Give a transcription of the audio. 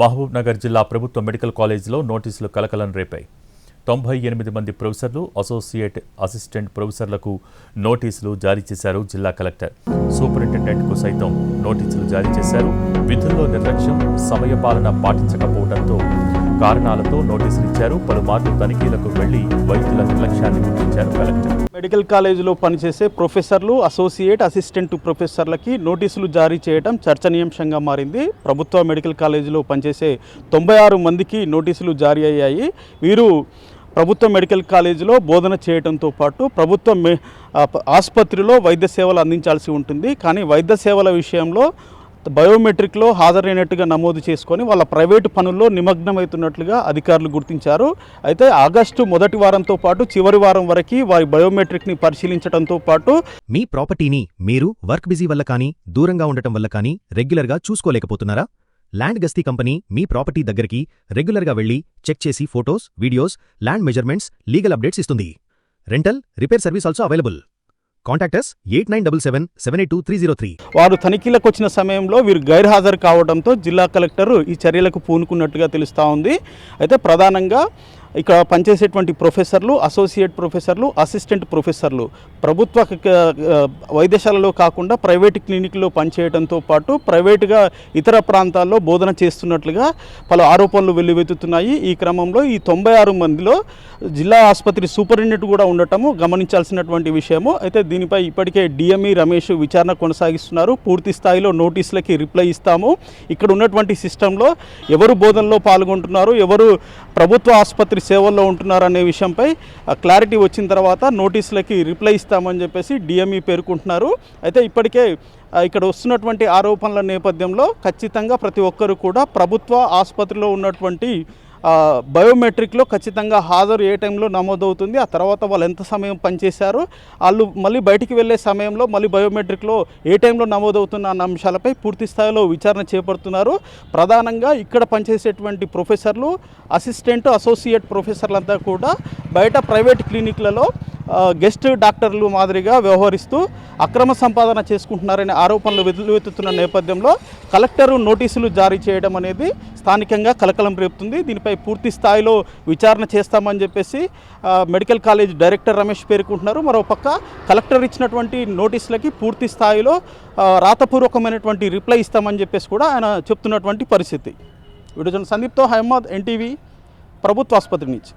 మహబూబ్నగర్ జిల్లా ప్రభుత్వ మెడికల్ కాలేజీలో నోటీసులు కలకలం రేపాయి. తొంభై ఎనిమిది మంది ప్రొఫెసర్లు అసోసియేట్ అసిస్టెంట్ ప్రొఫెసర్లకు నోటీసులు జారీ చేశారు జిల్లా కలెక్టర్. సూపరింటెండెంట్కు సైతం నోటీసులు జారీ చేశారు. విధుల్లో నిర్లక్ష్యం సమయపాలన పాటించకపోవడంతో కారణాలతో నోటీసులు ఇచ్చారు పలుమార్లు తనిఖీలకు వెళ్ళి వైద్యుల నిర్లక్ష్యాన్ని గుర్తించారు. కలెక్టర్ మెడికల్ కాలేజీలో పనిచేసే ప్రొఫెసర్లు అసోసియేట్ అసిస్టెంట్ ప్రొఫెసర్లకి నోటీసులు జారీ చేయడం చర్చనీయాంశంగా మారింది. ప్రభుత్వ మెడికల్ కాలేజీలో పనిచేసే తొంభై ఆరు మందికి నోటీసులు జారీ అయ్యాయి. వీరు ప్రభుత్వ మెడికల్ కాలేజీలో బోధన చేయడంతో పాటు ప్రభుత్వ ఆసుపత్రిలో వైద్య సేవలు అందించాల్సి ఉంటుంది. కానీ వైద్య సేవల విషయంలో బయోమెట్రిక్లో హాజరైనట్టుగా నమోదు చేసుకొని వాళ్ళ ప్రైవేటు పనుల్లో నిమగ్నమవుతున్నట్లుగా అధికారులు గుర్తించారు. అయితే ఆగస్టు మొదటి వారంతో పాటు చివరి వారం వరకు వారి బయోమెట్రిక్ని పరిశీలించడంతో పాటు మీ ప్రాపర్టీని మీరు వర్క్ బిజీ వల్ల కానీ దూరంగా ఉండటం వల్ల కానీ రెగ్యులర్గా చూసుకోలేకపోతున్నారా? ల్యాండ్ గస్తీ కంపెనీ మీ ప్రాపర్టీ దగ్గరికి రెగ్యులర్గా వెళ్ళి చెక్ చేసి photos videos land measurements legal updates ఇస్తుంది. Rental repair service also available. Contact us eight nine double seven seven eight two three zero three వారు తనిఖీలకు వచ్చిన సమయంలో వీరు గైర్హాజరు కావడంతో జిల్లా కలెక్టర్ ఈ చర్యలకు పూనుకున్నట్టుగా తెలుస్తూ ఉంది. అయితే ప్రధానంగా ఇక్కడ పనిచేసేటువంటి ప్రొఫెసర్లు అసోసియేట్ ప్రొఫెసర్లు అసిస్టెంట్ ప్రొఫెసర్లు. ప్రభుత్వ వైద్యశాలలో కాకుండా ప్రైవేట్ క్లినిక్లో పనిచేయడంతో పాటు ప్రైవేటుగా ఇతర ప్రాంతాల్లో బోధన చేస్తున్నట్లుగా పలు ఆరోపణలు వెల్లువెత్తుతున్నాయి. ఈ క్రమంలో ఈ తొంభై ఆరు మందిలో జిల్లా ఆసుపత్రి సూపరింటెండెంట్ కూడా ఉండటము గమనించాల్సినటువంటి విషయము. అయితే దీనిపై ఇప్పటికే డిఎంఈ రమేష్ విచారణ కొనసాగిస్తున్నారు. పూర్తి స్థాయిలో నోటీసులకి రిప్లై ఇస్తాము. ఇక్కడ ఉన్నటువంటి సిస్టంలో ఎవరు బోధనలో పాల్గొంటున్నారు? ఎవరు ప్రభుత్వ ఆసుపత్రి సేవల్లో ఉంటున్నారు అనే విషయంపై ఆ, క్లారిటీ వచ్చిన తర్వాత నోటీసులకి రిప్లై ఇస్తామని చెప్పేసి డిఎంఈ పేర్కొంటున్నారు. అయితే ఇప్పటికే ఇక్కడ వస్తున్నటువంటి ఆరోపణల నేపథ్యంలో ఖచ్చితంగా ప్రతి ఒక్కరు కూడా ప్రభుత్వ ఆసుపత్రిలో ఉన్నటువంటి బయోమెట్రిక్లో ఖచ్చితంగా హాజరు ఏ టైంలో నమోదవుతుంది ఆ తర్వాత వాళ్ళు ఎంత సమయం పనిచేశారు వాళ్ళు మళ్ళీ బయటికి వెళ్ళే సమయంలో మళ్ళీ బయోమెట్రిక్లో ఏ టైంలో నమోదవుతున్న అన్న అంశాలపై పూర్తి స్థాయిలో విచారణ చేపడుతున్నారు. ప్రధానంగా ఇక్కడ పనిచేసేటువంటి ప్రొఫెసర్లు అసిస్టెంట్ అసోసియేట్ ప్రొఫెసర్లంతా కూడా బయట ప్రైవేట్ క్లినిక్లలో గెస్ట్ డాక్టర్లు మాదిరిగా వ్యవహరిస్తూ అక్రమ సంపాదన చేసుకుంటున్నారనే ఆరోపణలు వెల్లువెత్తుతున్న నేపథ్యంలో కలెక్టరు నోటీసులు జారీ చేయడం అనేది స్థానికంగా కలకలం రేపుతుంది. దీనిపై పూర్తి స్థాయిలో విచారణ చేస్తామని చెప్పేసి మెడికల్ కాలేజ్ డైరెక్టర్ రమేష్ పేర్కొంటున్నారు. మరోపక్క కలెక్టర్ ఇచ్చినటువంటి నోటీసులకి పూర్తి స్థాయిలో రాతపూర్వకమైనటువంటి రిప్లై ఇస్తామని చెప్పేసి కూడా ఆయన చెప్తున్నటువంటి పరిస్థితి. వీడియో సందీప్తో హైమద్ ఎన్టీవీ ప్రభుత్వ ఆసుపత్రి నుంచి.